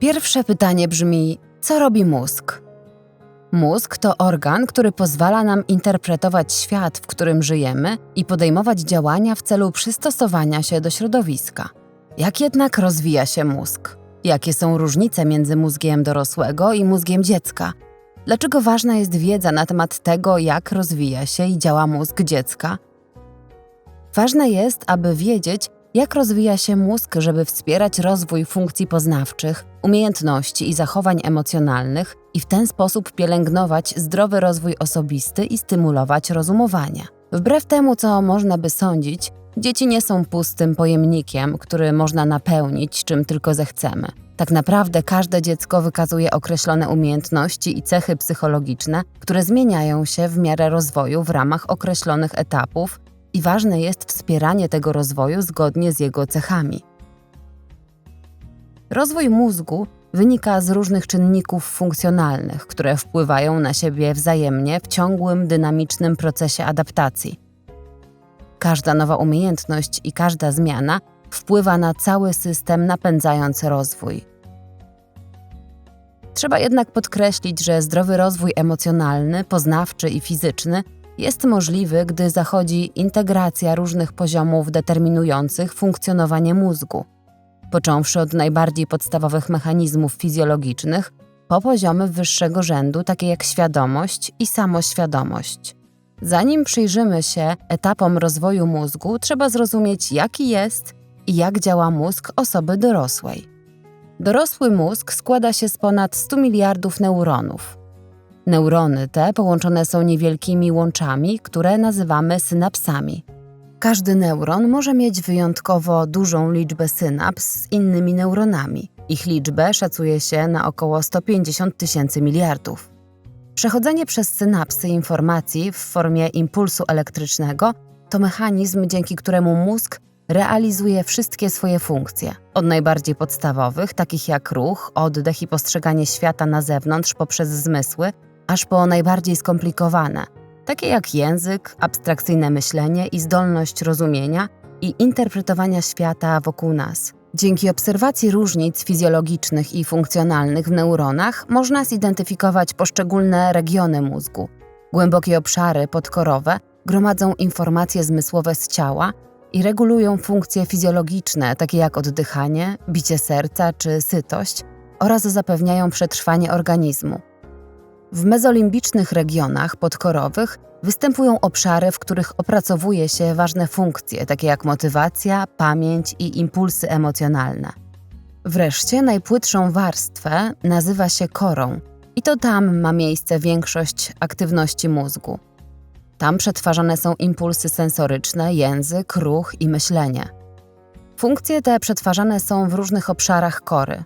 Pierwsze pytanie brzmi: co robi mózg? Mózg to organ, który pozwala nam interpretować świat, w którym żyjemy i podejmować działania w celu przystosowania się do środowiska. Jak jednak rozwija się mózg? Jakie są różnice między mózgiem dorosłego i mózgiem dziecka? Dlaczego ważna jest wiedza na temat tego, jak rozwija się i działa mózg dziecka? Ważne jest, aby wiedzieć, jak rozwija się mózg, żeby wspierać rozwój funkcji poznawczych, umiejętności i zachowań emocjonalnych i w ten sposób pielęgnować zdrowy rozwój osobisty i stymulować rozumowanie. Wbrew temu, co można by sądzić, dzieci nie są pustym pojemnikiem, który można napełnić czym tylko zechcemy. Tak naprawdę każde dziecko wykazuje określone umiejętności i cechy psychologiczne, które zmieniają się w miarę rozwoju w ramach określonych etapów i ważne jest wspieranie tego rozwoju zgodnie z jego cechami. Rozwój mózgu wynika z różnych czynników funkcjonalnych, które wpływają na siebie wzajemnie w ciągłym, dynamicznym procesie adaptacji. Każda nowa umiejętność i każda zmiana wpływa na cały system, napędzając rozwój. Trzeba jednak podkreślić, że zdrowy rozwój emocjonalny, poznawczy i fizyczny jest możliwy, gdy zachodzi integracja różnych poziomów determinujących funkcjonowanie mózgu, począwszy od najbardziej podstawowych mechanizmów fizjologicznych, po poziomy wyższego rzędu, takie jak świadomość i samoświadomość. Zanim przyjrzymy się etapom rozwoju mózgu, trzeba zrozumieć, jaki jest i jak działa mózg osoby dorosłej. Dorosły mózg składa się z ponad 100 miliardów neuronów. Neurony te połączone są niewielkimi łączami, które nazywamy synapsami. Każdy neuron może mieć wyjątkowo dużą liczbę synaps z innymi neuronami. Ich liczbę szacuje się na około 150 tysięcy miliardów. Przechodzenie przez synapsy informacji w formie impulsu elektrycznego to mechanizm, dzięki któremu mózg realizuje wszystkie swoje funkcje. Od najbardziej podstawowych, takich jak ruch, oddech i postrzeganie świata na zewnątrz poprzez zmysły, aż po najbardziej skomplikowane, takie jak język, abstrakcyjne myślenie i zdolność rozumienia i interpretowania świata wokół nas. Dzięki obserwacji różnic fizjologicznych i funkcjonalnych w neuronach można zidentyfikować poszczególne regiony mózgu. Głębokie obszary podkorowe gromadzą informacje zmysłowe z ciała i regulują funkcje fizjologiczne, takie jak oddychanie, bicie serca czy sytość, oraz zapewniają przetrwanie organizmu. W mezolimbicznych regionach podkorowych występują obszary, w których opracowuje się ważne funkcje, takie jak motywacja, pamięć i impulsy emocjonalne. Wreszcie najpłytszą warstwę nazywa się korą, i to tam ma miejsce większość aktywności mózgu. Tam przetwarzane są impulsy sensoryczne, język, ruch i myślenie. Funkcje te przetwarzane są w różnych obszarach kory.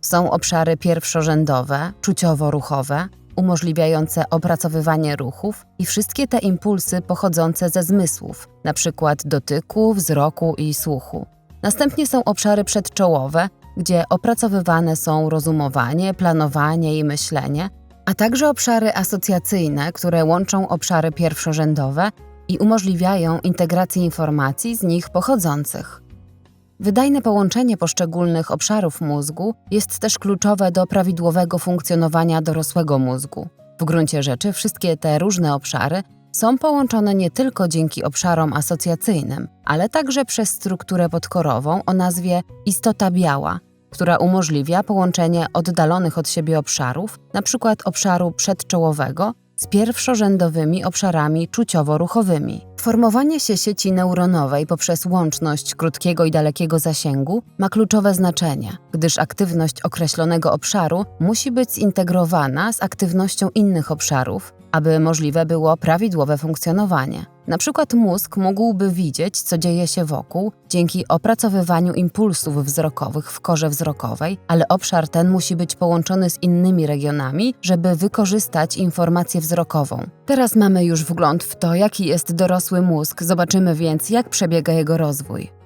Są obszary pierwszorzędowe, czuciowo-ruchowe, umożliwiające opracowywanie ruchów i wszystkie te impulsy pochodzące ze zmysłów, np. dotyku, wzroku i słuchu. Następnie są obszary przedczołowe, gdzie opracowywane są rozumowanie, planowanie i myślenie, a także obszary asocjacyjne, które łączą obszary pierwszorzędowe i umożliwiają integrację informacji z nich pochodzących. Wydajne połączenie poszczególnych obszarów mózgu jest też kluczowe do prawidłowego funkcjonowania dorosłego mózgu. W gruncie rzeczy wszystkie te różne obszary są połączone nie tylko dzięki obszarom asocjacyjnym, ale także przez strukturę podkorową o nazwie istota biała, która umożliwia połączenie oddalonych od siebie obszarów, np. obszaru przedczołowego, z pierwszorzędowymi obszarami czuciowo-ruchowymi. Formowanie się sieci neuronowej poprzez łączność krótkiego i dalekiego zasięgu ma kluczowe znaczenie, gdyż aktywność określonego obszaru musi być zintegrowana z aktywnością innych obszarów, aby możliwe było prawidłowe funkcjonowanie. Na przykład mózg mógłby widzieć, co dzieje się wokół dzięki opracowywaniu impulsów wzrokowych w korze wzrokowej, ale obszar ten musi być połączony z innymi regionami, żeby wykorzystać informację wzrokową. Teraz mamy już wgląd w to, jaki jest dorosły mózg, zobaczymy więc, jak przebiega jego rozwój.